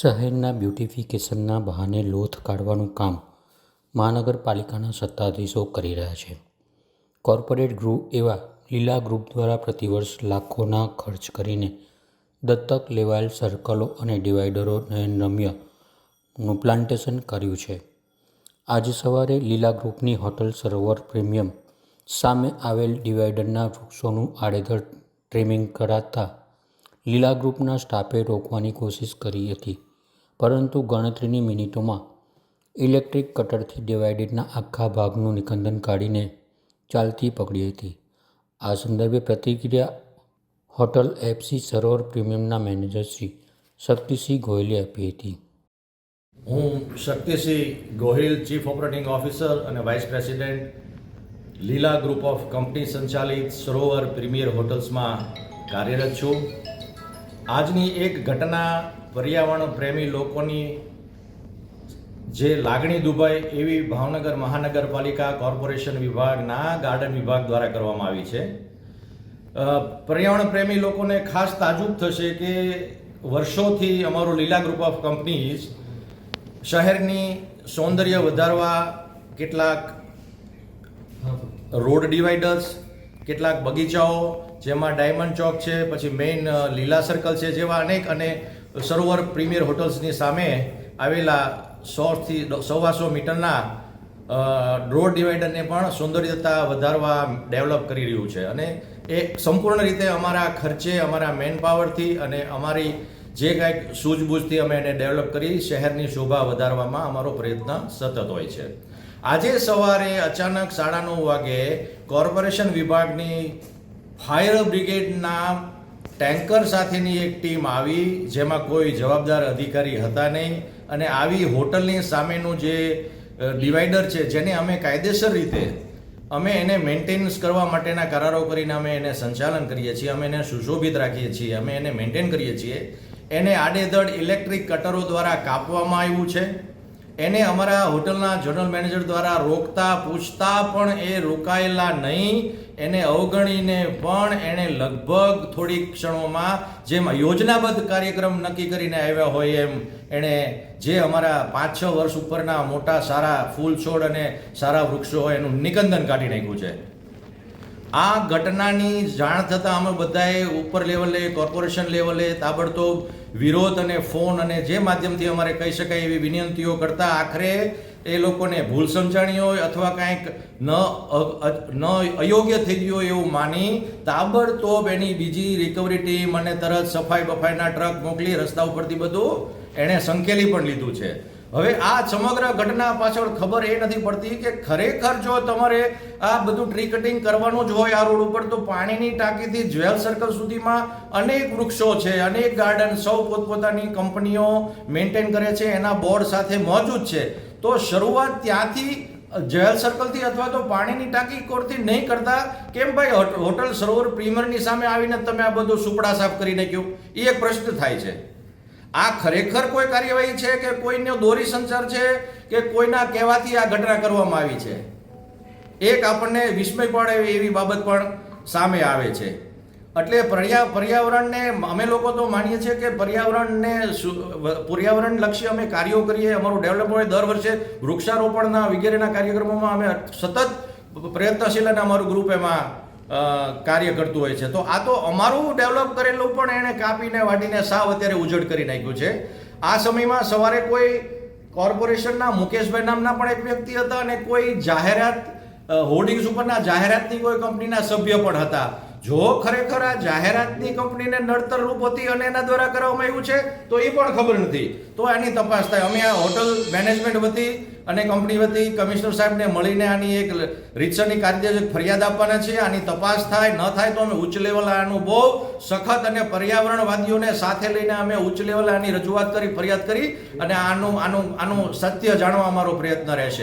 શહેરના બ્યુટિફિકેશનના બહાને લોથ કાઢવાનું કામ મહાનગરપાલિકાના સત્તાધીશો કરી રહ્યા છે. કોર્પોરેટ ગૃહ એવા લીલા ગ્રુપ દ્વારા પ્રતિવર્ષ લાખોના ખર્ચ કરીને દત્તક લેવાયેલ સર્કલો અને ડિવાઈડરો નયનરમ્યનું પ્લાન્ટેશન કર્યું છે. આજે સવારે લીલા ગ્રુપની હોટલ સરોવર પ્રીમિયમ સામે આવેલ ડિવાઈડરના વૃક્ષોનું આડેધડ ટ્રીમિંગ કરાતા લીલા ગ્રુપના સ્ટાફે રોકવાની કોશિશ કરી હતી. પરંતુ ગણતરીની મિનિટોમાં ઇલેક્ટ્રિક કટરથી ડિવાઇડેડના આખા ભાગનું નિકંદન કાઢીને ચાલતી પકડી હતી. આ સંદર્ભે પ્રતિક્રિયા હોટલ એફસી સરોવર પ્રીમિયમના મેનેજર શ્રી શક્તિસિંહ ગોહિલે આપી હતી. હું Shaktisinh Gohil, chief operating officer અને vice president Leela group of company સંચાલિત સરોવર પ્રીમિયર હોટલ્સમાં કાર્યરત છું. આજની એક ઘટના પર્યાવરણ પ્રેમી લોકોની જે લાગણી દુભાય એવી ભાવનગર મહાનગરપાલિકા કોર્પોરેશન વિભાગના ગાર્ડન વિભાગ દ્વારા કરવામાં આવી છે. પર્યાવરણ પ્રેમી લોકોને ખાસ તાજુબ થશે કે વર્ષોથી અમારું લીલા ગ્રુપ ઓફ કંપનીઝ શહેરની સૌંદર્ય વધારવા કેટલાક રોડ ડિવાઈડર્સ કેટલાક બગીચાઓ જેમાં ડાયમંડ ચોક છે, પછી મેઇન લીલા સર્કલ છે, જેવા અનેક અને સરોવર પ્રીમિયર હોટલ્સની સામે આવેલા સોથી સવાસો મીટરના રોડ ડિવાઈડરને પણ સૌંદર્યતા વધારવા ડેવલપ કરી રહ્યું છે. અને એ સંપૂર્ણ રીતે અમારા ખર્ચે, અમારા મેન પાવરથી અને અમારી જે કાંઈક સૂઝબૂઝથી અમે એને ડેવલપ કરી, શહેરની શોભા વધારવામાં અમારો પ્રયત્ન સતત હોય છે. આજે સવારે અચાનક સાડા નવ વાગે કોર્પોરેશન વિભાગની ફાયર બ્રિગેડના ટેન્કર સાથેની એક ટીમ આવી, જેમાં કોઈ જવાબદાર અધિકારી હતા નહીં. અને આવી હોટલની સામેનું જે ડિવાઈડર છે, જેને અમે કાયદેસર રીતે, અમે એને મેન્ટેનન્સ કરવા માટેના કરારો કરીને અમે એને સંચાલન કરીએ છીએ, અમે એને સુશોભિત રાખીએ છીએ, અમે એને મેન્ટેન કરીએ છીએ. એને આડેધડ ઇલેક્ટ્રિક કટરો દ્વારા કાપવામાં આવ્યું છે. એને અમારા હોટલના જનરલ મેનેજર દ્વારા રોકતા, પૂછતા પણ એ રોકાયેલા નહીં. એને અવગણીને પણ એણે લગભગ થોડી ક્ષણોમાં જેમાં યોજનાબદ્ધ કાર્યક્રમ નક્કી કરીને આવ્યા હોય એમ, એણે જે અમારા પાંચ છ વર્ષ ઉપરના મોટા સારા ફૂલ છોડ અને સારા વૃક્ષો હોય એનું નિકંદન કાઢી નાખ્યું છે. આ ઘટનાની જાણ થતાં અમે બધાએ ઉપર લેવલે, કોર્પોરેશન લેવલે તાબડતોબ વિરોધ અને ફોન અને જે માધ્યમથી અમારે કહી શકાય એવી વિનંતીઓ કરતા આખરે એ લોકોને ભૂલ સમજાણી હોય અથવા કાંઈક ન ન અયોગ્ય થઈ ગયું હોય એવું માની તાબડતોબ એની બીજી રિકવરી ટીમ અને તરત સફાઈ બફાઈના ટ્રક મોકલી, રસ્તા ઉપરથી બધું એણે સંકેલી પણ લીધું છે. હવે આ સમગ્ર ઘટના પાછળ ખબર એ નથી પડતી કે ખરેખર જો તમારે આ બધું ટ્રી કટિંગ કરવાનું જ હોય આ રોડ ઉપર, તો પાણીની ટાંકીથી જ્વેલ સર્કલ સુધીમાં અનેક વૃક્ષો છે, અનેક ગાર્ડન સૌ પોતપોતાની કંપનીઓ મેન્ટેન કરે છે, એના બોર્ડ સાથે મોજૂદ છે. તો શરૂઆત ત્યાંથી જ્વેલ સર્કલથી અથવા તો પાણીની ટાંકી કોરથી નહીં કરતા, કેમ ભાઈ હોટલ સરોવર પ્રીમિયરની સામે આવીને તમે આ બધું સુપડા સાફ કરી નાખ્યું એ એક પ્રશ્ન થાય છે. આ ખરેખર કોઈ કાર્યવાહી છે કે કોઈનો દોરી સંચાર છે કે કોઈના કહેવાથી આ ઘટના કરવામાં આવી છે? એક આપણને વિસ્મય પડે એવી બાબત પણ સામે આવે છે. એટલે પર્યા, પર્યાવરણને અમે લોકો તો માનીએ છીએ કે પર્યાવરણને પર્યાવરણ લક્ષી અમે કાર્યો કરીએ, અમારું ડેવલપ હોય દર વર્ષે વૃક્ષારોપણના વગેરેના કાર્યક્રમોમાં અમે સતત પ્રયત્નશીલ અને અમારું ગ્રુપ એમાં કાર્ય કરતું હોય છે. તો આ તો અમારું ડેવલપ કરેલું પણ એણે કાપીને, વાટીને સાવ અત્યારે ઉજળ કરી નાખ્યું છે. આ સમયમાં સવારે કોઈ કોર્પોરેશનના, મુકેશભાઈ નામના પણ એક વ્યક્તિ હતા અને કોઈ જાહેરાત હોર્ડિંગ્સ ઉપરના જાહેરાતની કોઈ કંપનીના સભ્ય પણ હતા. જો ખરેખર આ જાહેરાતની કંપનીને નડતર રૂપ હતી અને એના દ્વારા કરવામાં આવ્યું છે, તો એ પણ ખબર નથી. તો આની તપાસ થાય. અમે આ હોટલ મેનેજમેન્ટ વતી અને કંપની વતી કમિશનર સાહેબને મળીને આની એક રીતસરની કાર્યદર્શક ફરિયાદ આપવાના છે આની તપાસ થાય, ન થાય તો અમે ઉચ્ચ લેવલ આનું બહુ સખત અને પર્યાવરણવાદીઓને સાથે લઈને અમે ઉચ્ચ લેવલ આની રજૂઆત કરી, ફરિયાદ કરી અને આનું આનું આનું સત્ય જાણવા અમારો પ્રયત્ન રહેશે.